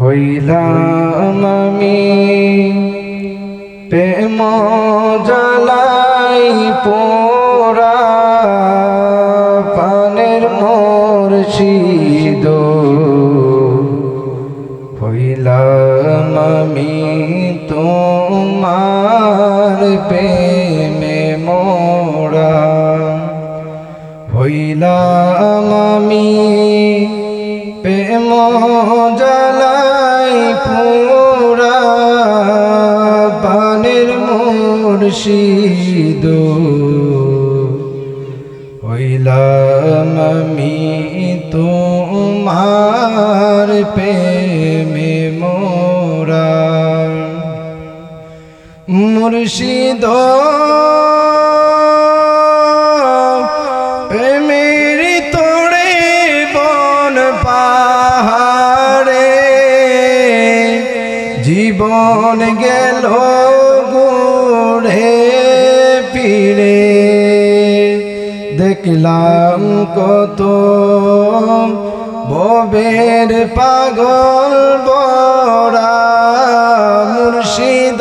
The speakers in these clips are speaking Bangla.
হইলাম আমি প্রেম জালাই পোরা পানের মোর শীদ হইলাম আমি তোমার মুর্শিদ। হইলাম আমি তোমার প্রেমে মোরা। মুর্শিদ জীবন গেল গুড়ে পিড়ে দেখলাম কত ববের পাগল বড়া মুর্শিদ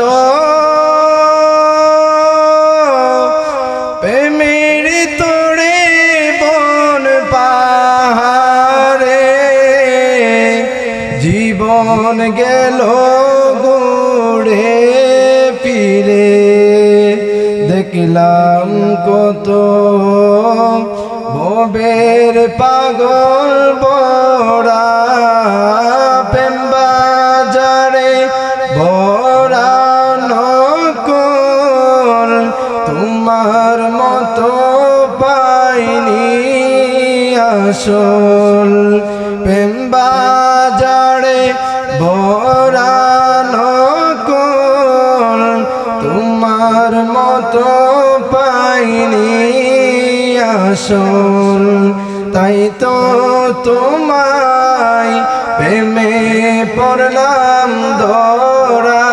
জীবন গেল গুড়ে পিরে দেখলাম কত ববের পাগল বড়া পেম্বাজারে বড়া নকল তোমার মতো পাইনি আসল। পেম্বাজারে নকল তোমার মতো পাইনি আসল। তাই তো তোমায় প্রেমে পড়লাম দরা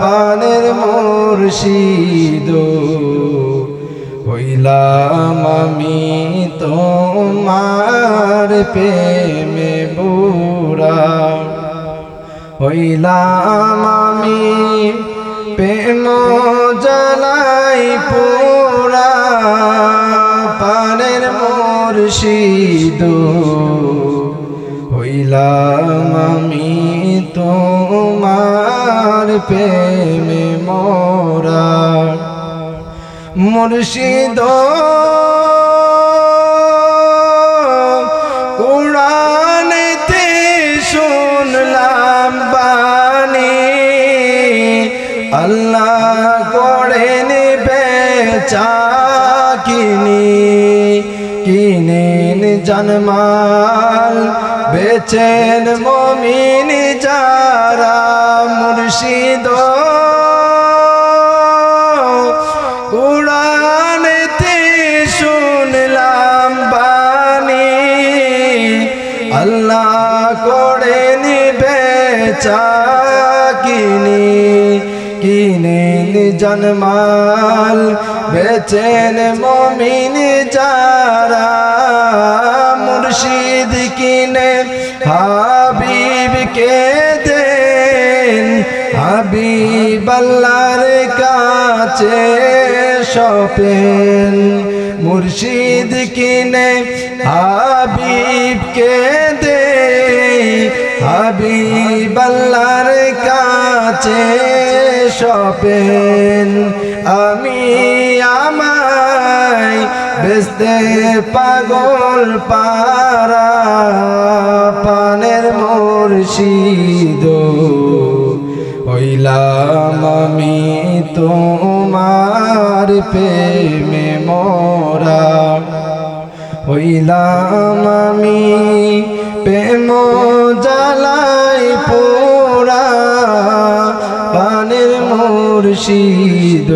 পানের মুর্শিদ। হইলাম আমি তোমার প্রেমে বুড়া। হইলাম আমি প্রেম জ্বালাই পুরা পানের মুর্শিদ। হইলাম আমি তোমার প্রেমে মোরা মুর্শিদ। কিনি কিনেন জন্মাল বেচেন মমিন যারা মুর্শিদ। কোরআনেতে শুনলাম বাণী আল্লাহ করে নিবে কিনি কিনেন জন্মাল বেচেন মমিন যারা মুর্শিদ কিনে। হাবিব কে দেন হাবিব আল্লাহর কাছে সপেন। মুর্শিদ কিনে হাবিব কে দে হাবিব আল্লাহর কাছে সপেন আমি আমায় বেসতে পাগল পারা পানের মুর্শিদ। হইলাম আমি তোমার প্রেমে মোরা। হইলাম আমি প্রেম জ্বালাই পোড়া মুর্শিদ